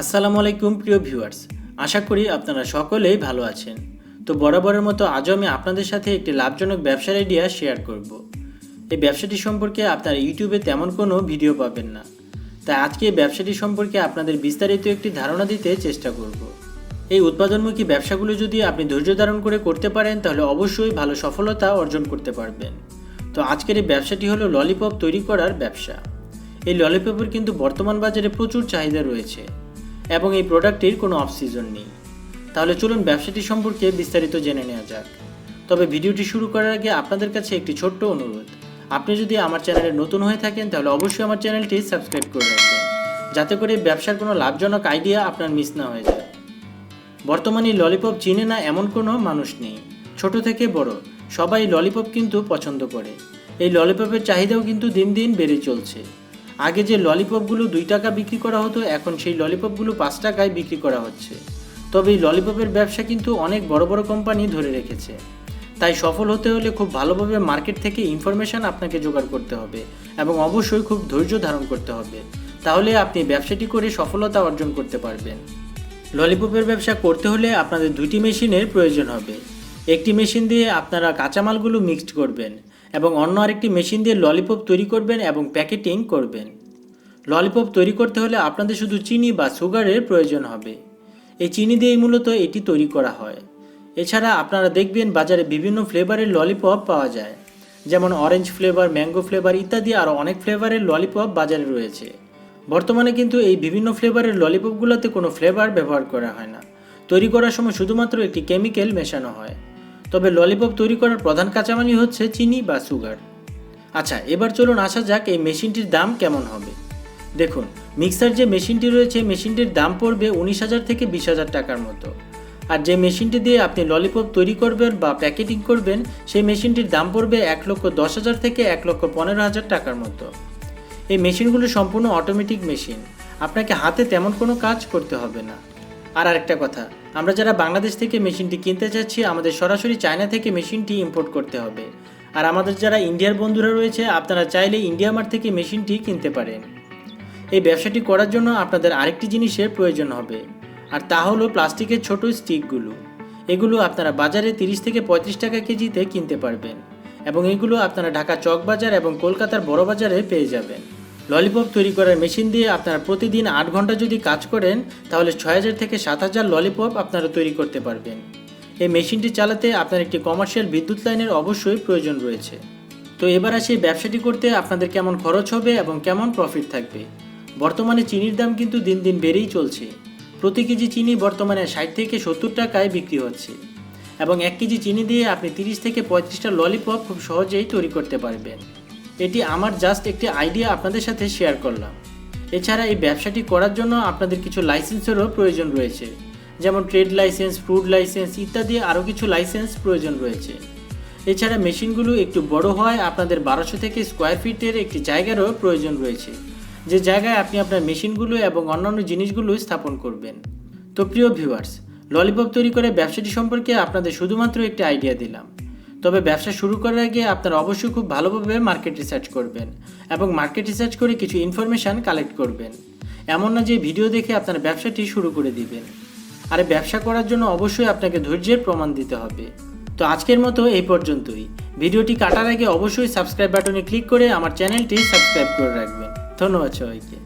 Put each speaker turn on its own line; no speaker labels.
আসসালামু আলাইকুম, প্রিয় ভিউয়ার্স। আশা করি আপনারা সকলেই ভালো আছেন। তো বরাবরের মতো আজও আমি আপনাদের সাথে একটি লাভজনক ব্যবসার আইডিয়া শেয়ার করব। এই ব্যবসাটি সম্পর্কে আপনারা ইউটিউবে তেমন কোনো ভিডিও পাবেন না। তাই আজকে এই ব্যবসাটি সম্পর্কে আপনাদের বিস্তারিত একটি ধারণা দিতে চেষ্টা করব। এই উৎপাদনমুখী ব্যবসাগুলো যদি আপনি ধৈর্য ধারণ করে করতে পারেন, তাহলে অবশ্যই ভালো সফলতা অর্জন করতে পারবেন। তো আজকের এই ব্যবসাটি হলো ললিপপ তৈরি করার ব্যবসা। এই ললিপপের কিন্তু বর্তমান বাজারে প্রচুর চাহিদা রয়েছে। এবং এই প্রোডাক্টটির কোনো অফ সিজন নেই। তাহলে চলুন ব্যবসাটি সম্পর্কে বিস্তারিত জেনে নেওয়া যাক। তবে ভিডিওটি শুরু করার আগে আপনাদের কাছে একটি ছোট্ট অনুরোধ। আপনি যদি আমার চ্যানেলে নতুন হয়ে থাকেন, তাহলে অবশ্যই আমার চ্যানেলটি সাবস্ক্রাইব করে রাখবেন। যাতে করে ব্যবসার কোনো লাভজনক আইডিয়া আপনার মিস না হয়ে যায়। বর্তমানে ললিপপ চিনে না এমন কোনো মানুষ নেই। ছোট থেকে বড়, সবাই ললিপপ কিন্তু পছন্দ করে। এই ললিপপের চাহিদাও কিন্তু দিন দিন বেড়ে চলছে। আগে যে ললিপপগুলো দুই টাকা বিক্রি করা হতো, এখন সেই ললিপপগুলো পাঁচ টাকায় বিক্রি করা হচ্ছে। তবে এই ললিপপের ব্যবসা কিন্তু অনেক বড় বড় কোম্পানি ধরে রেখেছে। তাই সফল হতে হলে খুব ভালোভাবে মার্কেট থেকে ইনফরমেশন আপনাকে জোগাড় করতে হবে এবং অবশ্যই খুব ধৈর্য ধারণ করতে হবে। তাহলে আপনি ব্যবসাটি করে সফলতা অর্জন করতে পারবেন। ললিপপের ব্যবসা করতে হলে আপনাদের দুইটি মেশিনের প্রয়োজন হবে। একটি মেশিন দিয়ে আপনারা কাঁচামালগুলো মিক্সড করবেন। এবং অন্য আরেকটি মেশিন দিয়ে ললিপপ তৈরি করবেন এবং প্যাকেটিং করবেন। ললিপপ তৈরি করতে হলে আপনাদের শুধু চিনি বা সুগারের প্রয়োজন হবে। এই চিনি দিয়েই মূলত এটি তৈরি করা হয়। এছাড়া আপনারা দেখবেন বাজারে বিভিন্ন ফ্লেভারের ললিপপ পাওয়া যায়। যেমন অরেঞ্জ ফ্লেভার, ম্যাঙ্গো ফ্লেভার ইত্যাদি আরও অনেক ফ্লেভারের ললিপপ বাজারে রয়েছে। বর্তমানে কিন্তু এই বিভিন্ন ফ্লেভারের ললিপপগুলোতে কোনো ফ্লেভার ব্যবহার করা হয় না। তৈরি করার সময় শুধুমাত্র একটি কেমিক্যাল মেশানো হয়। তবে ললিপপ তৈরি করার প্রধান কাঁচামালই হচ্ছে চিনি বা সুগার। আচ্ছা এবার চলুন আসা যাক এই মেশিনটির দাম কেমন হবে। দেখুন, মিক্সার যে মেশিনটি রয়েছে, মেশিনটির দাম পড়বে উনিশ হাজার থেকে বিশ হাজার টাকার মতো। আর যে মেশিনটি দিয়ে আপনি ললিপপ তৈরি করবেন বা প্যাকেটিং করবেন, সেই মেশিনটির দাম পড়বে এক লক্ষ দশ হাজার থেকে এক লক্ষ পনেরো হাজার টাকার মতো। এই মেশিনগুলো সম্পূর্ণ অটোমেটিক মেশিন আপনাকে হাতে তেমন কোনো কাজ করতে হবে না। আর আরেকটা কথা, আমরা যারা বাংলাদেশ থেকে মেশিনটি কিনতে চাচ্ছি আমাদের সরাসরি চায়না থেকে মেশিনটি ইম্পোর্ট করতে হবে। আর আমাদের যারা ইন্ডিয়ার বন্ধুরা রয়েছে, আপনারা চাইলে ইন্ডিয়া মার্ট থেকে মেশিনটি কিনতে পারেন। এই ব্যবসাটি করার জন্য আপনাদের আরেকটি জিনিসের প্রয়োজন হবে, আর তা হলো প্লাস্টিকের ছোট স্টিকগুলো। এগুলো আপনারা বাজারে তিরিশ থেকে পঁয়ত্রিশ টাকা কেজিতে কিনতে পারবেন, এবং এগুলো আপনারা ঢাকা চক বাজার এবং কলকাতার বড় বাজারে পেয়ে যাবেন। ললিপপ তৈরি করার মেশিন দিয়ে আপনারা প্রতিদিন আট ঘণ্টা যদি কাজ করেন, তাহলে ছয় হাজার থেকে সাত হাজার ললিপপ আপনারা তৈরি করতে পারবেন। এই মেশিনটি চালাতে আপনার একটি কমার্শিয়াল বিদ্যুৎ লাইনের অবশ্যই প্রয়োজন রয়েছে। তো এবার আসি ব্যবসাটি করতে আপনাদের কেমন খরচ হবে এবং কেমন প্রফিট থাকবে। বর্তমানে চিনির দাম কিন্তু দিন দিন বেড়েই চলছে। প্রতি কেজি চিনি বর্তমানে ষাট থেকে সত্তর টাকায় বিক্রি হচ্ছে। এবং এক কেজি চিনি দিয়ে আপনি তিরিশ থেকে পঁয়ত্রিশটা ললিপপ খুব সহজেই তৈরি করতে পারবেন। এটি আমার জাস্ট একটি আইডিয়া আপনাদের সাথে শেয়ার করলাম। এছাড়া এই ব্যবসাটি করার জন্য আপনাদের কিছু লাইসেন্সেরও প্রয়োজন রয়েছে। যেমন ট্রেড লাইসেন্স ফুড লাইসেন্স ইত্যাদি আরও কিছু লাইসেন্স প্রয়োজন রয়েছে। এছাড়া মেশিনগুলো একটু বড় হয় আপনাদের বারোশো থেকে স্কোয়ার ফিটের একটি জায়গারও প্রয়োজন রয়েছে। যে জায়গায় আপনি আপনার মেশিনগুলো এবং অন্যান্য জিনিসগুলো স্থাপন করবেন। তো প্রিয় ভিউয়ার্স ললিপপ তৈরি করে ব্যবসাটি সম্পর্কে আপনাদের শুধুমাত্র একটি আইডিয়া দিলাম। তবে ব্যবসা শুরু করার আগে আপনারা অবশ্যই খুব ভালোভাবে মার্কেট রিসার্চ করবেন এবং মার্কেট রিসার্চ করে কিছু ইনফরমেশান কালেক্ট করবেন। এমন না যে ভিডিও দেখে আপনার ব্যবসাটি শুরু করে দিবেন। আর ব্যবসা করার জন্য অবশ্যই আপনাকে ধৈর্যের প্রমাণ দিতে হবে। তো আজকের মতো এই পর্যন্তই। ভিডিওটি কাটার আগে অবশ্যই সাবস্ক্রাইব বাটনে ক্লিক করে আমার চ্যানেলটি সাবস্ক্রাইব করে রাখবেন। ধন্যবাদ সবাইকে।